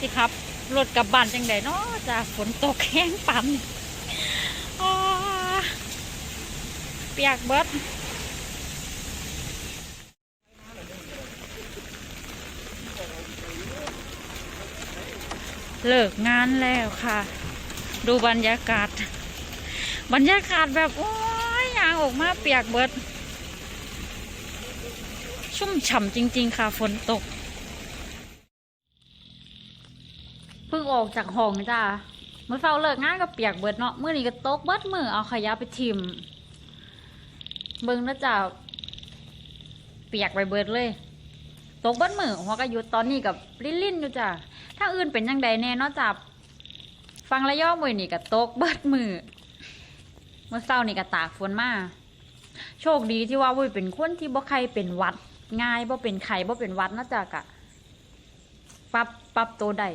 สิครับ รถกลับบ้านจังไดเนาะจ้าฝนตกแห้งปั๊มเปียกเบิดเลิกงานแล้วค่ะ ดูบรรยากาศ บรรยากาศแบบ โอ้ยยางออกมาเปียกเบิด ชุ่มฉ่ำจริง ๆ ค่ะ ฝนตก ออกจากห้องจ้าเมื่อเช้าเลิกงานก็เปียกเบิดเนาะเมื่อนี้ก็ตกเบิดมือเอาขยะไปทิมเบิ่งแล้วจ้าเปียกไปเบิดเลย ตกเบิดมือหัวก็ยุดตอนนี้กับลิ่นๆอยู่จ้าถ้าอื่นเป็นยังไงแน่เนาะจ้าฟังระย่อมือนี่ก็ตกเบิดมือเมื่อเช้านี่ก็ตากฝนมาโชคดีที่ว่าวุ้ยเป็นคนที่บ่ใครเป็นวัด ง่ายบ่เป็นไข้บ่เป็นวัดนาะจ้ากะปรับปรับตัวได้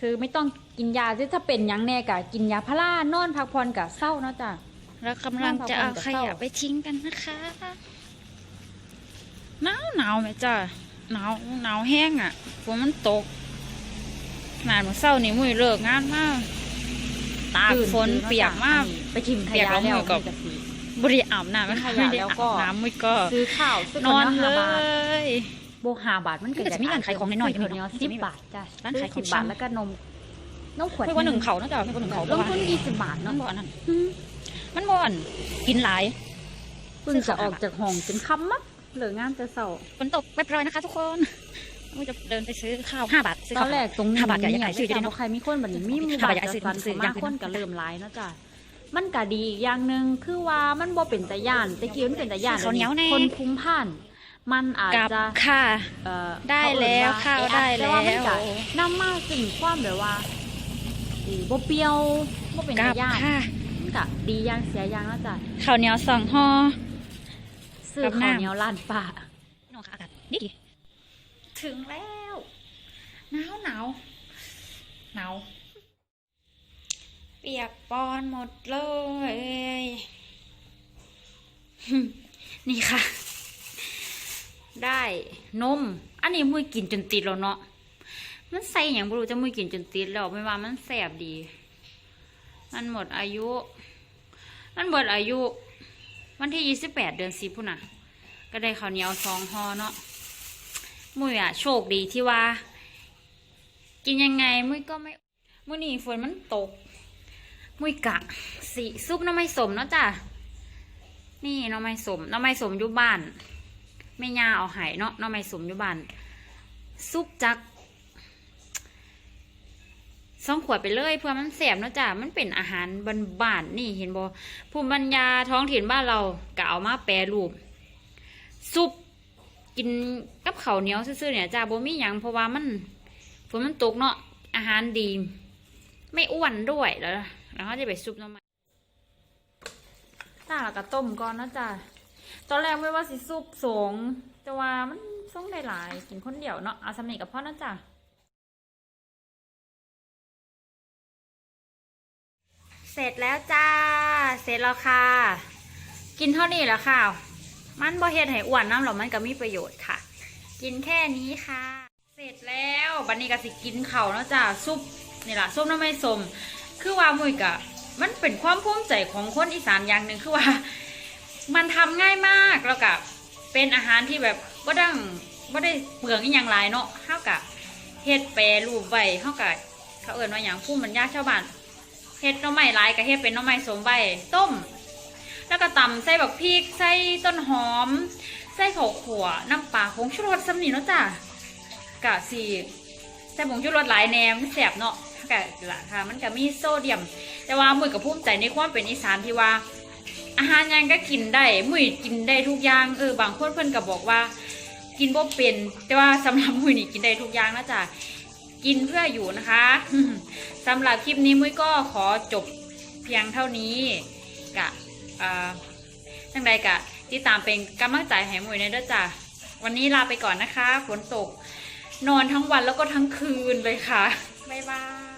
คือไม่ต้องกินยาที่ถ้าเป็นหยังแน่กะกินยาพารานอนพักผ่อนกะเศร้าเนาะจ้ะเรากำลังจะเอาขยะไปทิ้งกันนะคะหนาวหนาวไหมจ้าหนาวหนาวแห้งอะฝนมันตกหนาดมื้อเศร้านี่มุ้ยเลิกงานมากตากตื่ฝนตื่าะเปียกมากอันนี้ไปทิมขเปียกยะแล้วแล้วมือกับนี่ก็สิบริอาบน้ำไม่ไม่ขยะได้แล้วอาก็บน้ำมุ้ยก็ซื้อข้าวซื้อนอนข้าวเลห้าบาทย โบหาบาทมันเกิดมันก็จะมีร้านขายของน้อยๆเดียวมันก็จะสิมีบบาทจ้ะร้านขายของสิบบาทชำแล้วก็นมนมขวดไม่ว่าหนึ่งเขานะจ๊ะไม่ว่าหนึ่งเขาลงทุนยี่สิบบาทมัเนาะนบ่อันนั้นมันบ่อันกินหลายเพิ่งจะออกจากห้องจนค่ำมักเหลืองานจะเศร้าฝนตกไปปล่อยนะคะ ทุกคนมุ้ยจะเดินไปซื้อข้าวห้าบาทซื้อตอข้าวนแรกตรงนี้ห้าบาทอยากเนี่ขายซื้อจะได้บ่เนาะใครมีคนแบบนี้มีหมู่ห้าบ้าบานทอยากจัดซื้อสรรซื้สอมาอยากคนก็เริ่มหลายเนาะจ้ะมันก็ดีอีกอย่างหนึ่งคือว่ามันบ่เป็นตะย่านตะกี้มันเป็นตะย่านข้าวเหนียวแน่คนคุ้มผ่าน มันอาจกับจะค่ะ เอ่อได้แล้วข้าวได้แล้วต่ว่ามันก็นำมาสิ่งความแบบว่าอีบ่เปรี้ยวบ่เป็นกัตะบย่านค่ะมันก็ดีอย่างเสียอย่างเนาะจ้ะข้าวเหนียวสองห่อ ซื้อกับข้าวน้ำ เหนียวร้านป้าน้องค่ะอากาศดีดี ถึงแล้วหนาวหนาวหนาวเปียกปอนหมดเลย นี่ค่ะ ได้นม อันนี้มุ้ยกินจนติดแล้วเนาะ มันใส่อย่างบรูจะมุ้ยกินจนติดแล้วไม่ว่ามันแสบดี มันหมดอายุ มันหมดอายุ วันที่ยี่สิบแปดเดือนสิบพุ่นน่ะ ก็ได้ข้าวเหนียวสองห่อเนาะ มุ้ยอะโชคดีที่ว่า กินยังไงมุ้ยก็ไม่มุ้ยนี่ฝนมันตก มุ้ยกะสีซุปน้ำไม้สมเนาะจ้ะ นี่น้ำไม้สมน้ำไม้สมอยู่บ้าน แม่ยาเอาหายเนาะน้ำไม้สมอยู่บ้านซุปจักสองขวดไปเลยเพื่อมันแสบเนาะจ้ะมันเป็นอาหารบ้านๆนี่เห็นบ่ภูมิปัญญาท้องถิ่นบ้านเราก็เอามาแปรรูปซุปกินกับข้าวเหนียวซื่อๆเนี่ยจ้าบ่มีหยังเพราะว่ามันฝนมันตกเนาะอาหารดี ไม่อ้วนด้วยแล้วแล้วเขาจะไปซุปน้ำมันจ้าแล้วก็ต้มก่อนเนาะจ้ะ ตอนแรกไม่ว่าสิซุปสงแต่ว่ามันส่งได้หลายกินคนเดียวเนาะเอาสำเนีกับพ่อนะจ้ะเสร็จแล้วจ้า เสร็จแล้วค่ะ กินเท่านี้แหล้วค่ะ มันบ่เฮ็ดให้อ้วนน้ำหรอมันก็มีประโยชน์ค่ะ กินแค่นี้ค่ะ เสร็จแล้วบัดนี้ก็สิกินเข้านะจ้าซุปนี่ล่ะซุปน้ำไม่สม คือว่ามุยกะ มันเป็นความภูมิใจของคนอีสานอย่างหนึ่งคือว่า มันทำง่ายมากแล้วก็เป็นอาหารที่แบบบ่ดังบ่ได้เปลืองอีหยังหลายเนาะเฮากะเฮ็ดแปรรูปไว้เฮากะเขาเอิ้นว่าหยังภูมิปัญญาชาวบ้านเฮ็ดน่อไม้หลายก็เฮ็ดเป็นน่อไม้สมใบต้ม แล้วก็ตำใส่บักพริกใส่ต้นหอม ใส่ข้าวขัวน้ำปลาผงชูรสสำนีเนาะจ้ะกะสิใส่ผงชูรสหลายแหนมแสบเนาะกะละค่ะมันก็มีโซเดียม แต่ว่ามือกับภูมิใจในความเป็นอีสานที่ว่า อาหารยังก็กินได้มุ้ยกินได้ทุกอย่างเออบางคนเพิ่อนก็บอกว่า กินบ่เป็น แต่ว่าสำหรับมุ้ยนี่กินได้ทุกอย่างนะจ๊ะกินเพื่ออยู่นะคะสำหรับคลิปนี้มุ้ยก็ขอจบเพียงเท่านี้กะอ่าจังใดกะที่ตามเป็นกำลังใจให้มุ้ยในเด้อจ้ะวันนี้ลาไปก่อนนะคะ ฝนตก นอนทั้งวันแล้วก็ทั้งคืนเลยค่ะบ๊ายบาย